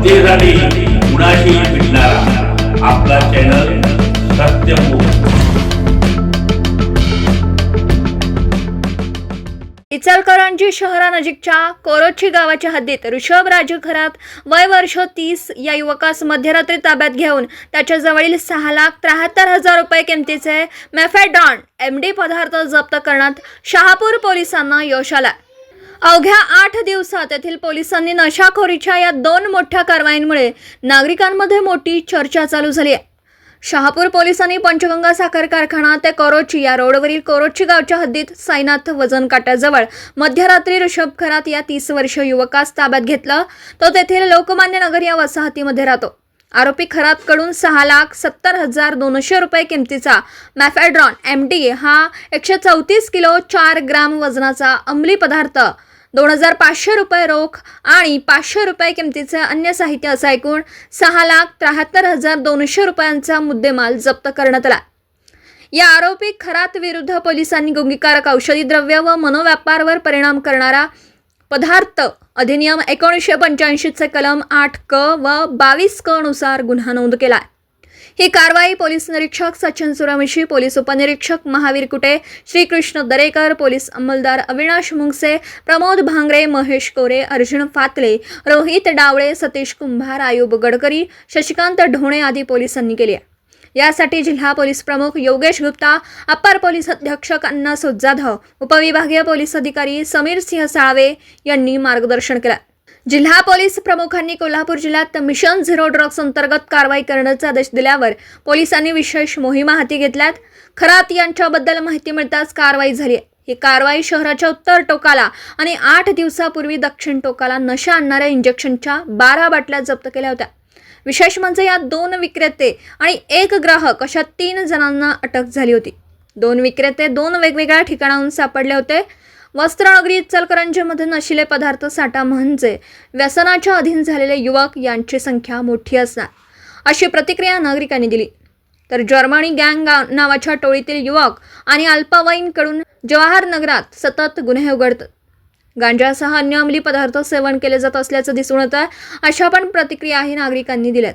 जनतेसाठी कुणाशी भेटणारा आपला चॅनल सत्यमुख इचलकरंजी शहरानजीकच्या कोरोची गावाच्या हद्दीत ऋषभ राजू वय वर्ष तीस या युवकास मध्यरात्री ताब्यात घेऊन त्याच्याजवळील सहा लाख त्र्याहत्तर हजार रुपये किमतीचे मेफेडॉन एम डी पदार्थ जप्त करण्यात शहापूर पोलिसांना यश आला. अवघ्या आठ दिवसात येथील पोलिसांनी नशाखोरीच्या या दोन मोठ्या कारवाईंमुळे नागरिकांमध्ये मोठी चर्चा चालू झाली आहे. शहापूर पोलिसांनी पंचगंगा साखर कारखाना ते कोरोची या रोडवरील कोरोची गावच्या हद्दीत साईनाथ वजन काट्याजवळ मध्यरात्री ऋषभ खरात या तीस वर्ष युवकास ताब्यात घेतलं. तो तेथील लोकमान्य नगर या वसाहतीमध्ये राहतो. आरोपी खरातकडून सहा लाख सत्तर हजार दोनशे रुपये किमतीचा मॅफॅड्रॉन एम डी हा एकशे चौतीस किलो चार ग्राम वजनाचा अंमली पदार्थ दोन हजार पाचशे रुपये रोख आणि पाचशे रुपये किमतीचं अन्य साहित्य असं एकूण सहा लाख त्र्याहत्तर हजार दोनशे रुपयांचा मुद्देमाल जप्त करण्यात आला. या आरोपी खरात विरुद्ध पोलिसांनी गुंगीकारक औषधी द्रव्य व मनोव्यापारवर परिणाम करणारा पदार्थ अधिनियम एकोणीसशे पंच्याऐंशीचे कलम आठ क व बावीस क नुसार गुन्हा नोंद केला आहे ही कारवाई पोलीस निरीक्षक सचिन सुरामिशी पोलीस उपनिरीक्षक महावीर कुटे श्रीकृष्ण दरेकर पोलीस अंमलदार अविनाश मुंगसे प्रमोद भांगरे महेश कोरे अर्जुन फातले रोहित डावळे सतीश कुंभार आयुब गडकरी शशिकांत ढोणे आदी पोलिसांनी केली आहे. यासाठी जिल्हा पोलीस प्रमुख योगेश गुप्ता अप्पर पोलीस अधीक्षक अण्णा जाधव उपविभागीय पोलीस अधिकारी समीर सिंह साळवे यांनी मार्गदर्शन केलं जिल्हा पोलीस प्रमुखांनी कोल्हापूर जिल्ह्यात मिशन झिरो ड्रग्ज अंतर्गत कारवाई करण्याचे आदेश दिल्यावर पोलिसांनी विशेष मोहिमा हाती घेतल्यात. खरात यांच्याबद्दल माहिती मिळताच कारवाई झाली. आहे. ही कारवाई शहराच्या उत्तर टोकाला आणि आठ दिवसापूर्वी दक्षिण टोकाला नशा आणणाऱ्या इंजेक्शनच्या बारा बाटल्या जप्त केल्या होत्या. विशेष म्हणजे या दोन विक्रेते आणि एक ग्राहक अशा तीन जणांना अटक झाली होती. दोन विक्रेते दोन वेगवेगळ्या ठिकाणाहून सापडले होते. वस्त्रनगरी इचलकरंजीमध्ये नशिले पदार्थ साठा म्हणजे व्यसनाच्या अधीन झालेले युवक यांची संख्या मोठी असणार अशी प्रतिक्रिया नागरिकांनी दिली. तर जर्मनी गँग नावाच्या टोळीतील युवक आणि अल्पवयीनकडून जवाहर नगरात सतत गुन्हे उघडतात. गांजासह अन्य अंमली पदार्थ सेवन केले जात असल्याचं दिसून येत आहे अशा पण प्रतिक्रियाही नागरिकांनी दिल्यात.